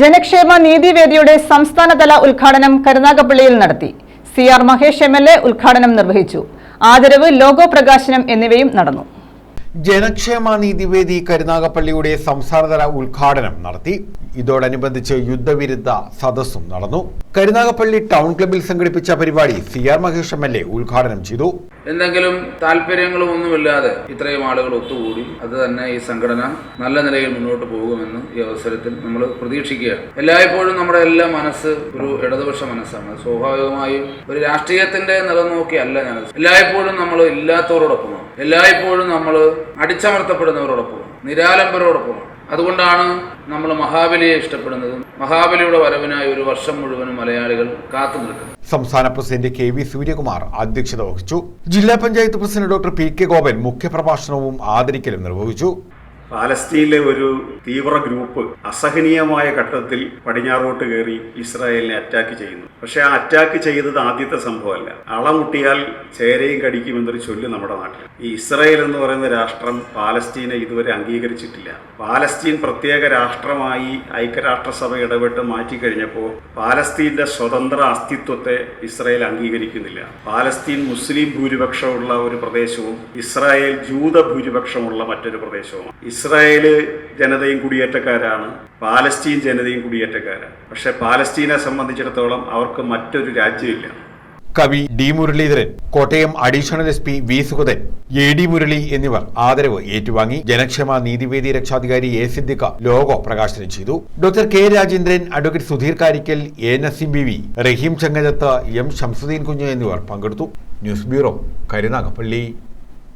ജനക്ഷേമ നീതിവേദിയുടെ സംസ്ഥാനതല ഉദ്ഘാടനം കരുനാഗപ്പള്ളിയിൽ നടത്തി. C R Mahesh M L A ഉദ്ഘാടനം നിർവഹിച്ചു. ആദരവ് ലോഗോ പ്രകാശനം എന്നിവയും നടന്നു. ജനക്ഷേമ നീതിവേദി കരുനാഗപ്പള്ളിയുടെ സംസ്ഥാനതല ഉദ്ഘാടനം നടത്തി. ഇതോടനുബന്ധിച്ച് യുദ്ധവിരുദ്ധ സദസ്സും നടന്നു. കരുനാഗപ്പള്ളി ടൗൺ ക്ലബിൽ സംഘടിപ്പിച്ച പരിപാടി C R Mahesh M L A ഉദ്ഘാടനം ചെയ്തു. എന്തെങ്കിലും താല്പര്യങ്ങളും ഒന്നുമില്ലാതെ ഇത്രയും ആളുകൾ ഒത്തുകൂടി അത് തന്നെ ഈ സംഘടന നല്ല നിലയിൽ മുന്നോട്ട് പോകുമെന്ന് ഈ അവസരത്തിൽ നമ്മൾ പ്രതീക്ഷിക്കുകയാണ്. എല്ലായ്പ്പോഴും നമ്മുടെ എല്ലാ മനസ്സ് ഒരു ഇടതുപക്ഷ മനസ്സാണ്. സ്വാഭാവികമായും ഒരു രാഷ്ട്രീയത്തിന്റെ നിലനോക്കിയല്ല ഞാൻ. എല്ലായ്പ്പോഴും നമ്മൾ ഇല്ലാത്തവരോടൊപ്പമാണ്. എല്ലായ്പ്പോഴും നമ്മൾ അടിച്ചമർത്തപ്പെടുന്നവരോടൊപ്പമാണ് നിരാലംബരോടൊപ്പമാണ് അതുകൊണ്ടാണ് നമ്മൾ മഹാബലിയെ ഇഷ്ടപ്പെടുന്നത് മഹാബലിയുടെ വരവിനായി ഒരു വർഷം മുഴുവനും മലയാളികൾ കാത്തു നിൽക്കുന്നത്. സംസ്ഥാന പ്രസിഡന്റ് കെ വി സൂര്യകുമാർ അധ്യക്ഷത വഹിച്ചു. ജില്ലാ panchayat president doctor P K Gopan മുഖ്യപ്രഭാഷണവും ആദരിക്കലും നിർവഹിച്ചു. പാലസ്തീനിലെ ഒരു തീവ്ര ഗ്രൂപ്പ് അസഹനീയമായ ഘട്ടത്തിൽ പടിഞ്ഞാറോട്ട് കയറി ഇസ്രായേലിനെ അറ്റാക്ക് ചെയ്യുന്നു. പക്ഷെ ആ അറ്റാക്ക് ചെയ്തത് ആദ്യത്തെ സംഭവമല്ല. അളമുട്ടിയാൽ ചേരയും കടിക്കുമെന്നൊരു ചൊല്ല് നമ്മുടെ നാട്ടിൽ. ഈ ഇസ്രായേൽ എന്ന് പറയുന്ന രാഷ്ട്രം പാലസ്തീനെ ഇതുവരെ അംഗീകരിച്ചിട്ടില്ല. പാലസ്തീൻ പ്രത്യേക രാഷ്ട്രമായി ഐക്യരാഷ്ട്രസഭ ഇടപെട്ട് മാറ്റിക്കഴിഞ്ഞപ്പോൾ പാലസ്തീന്റെ സ്വതന്ത്ര അസ്തിത്വത്തെ ഇസ്രായേൽ അംഗീകരിക്കുന്നില്ല. പാലസ്തീൻ മുസ്ലിം ഭൂരിപക്ഷമുള്ള ഒരു പ്രദേശവും ഇസ്രായേൽ ജൂത ഭൂരിപക്ഷമുള്ള മറ്റൊരു പ്രദേശവും ഇസ്രായേൽ ജനതയും കുടിയേറ്റക്കാരാണ് പാലസ്തീൻ ജനതയും കുടിയേറ്റക്കാരാണ്. പക്ഷെ പാലസ്തീനെ സംബന്ധിച്ചിടത്തോളം അവർക്ക് മറ്റൊരു രാജ്യമില്ല. കവി D Muraleedharan Kottayam additional S P V Sugathan A D Murali എന്നിവർ ആദരവ് ഏറ്റുവാങ്ങി ജനക്ഷേമ നീതിവേദി രക്ഷാധികാരി എ സിദ്ദിഖ ലോഗോ പ്രകാശനം ചെയ്തു. Doctor K Rajendran advocate Sudheer Karikkal A Naseem B V Rahim Changalath M Shamsuddin Kunju എന്നിവർ പങ്കെടുത്തു. News bureau Karunagappally.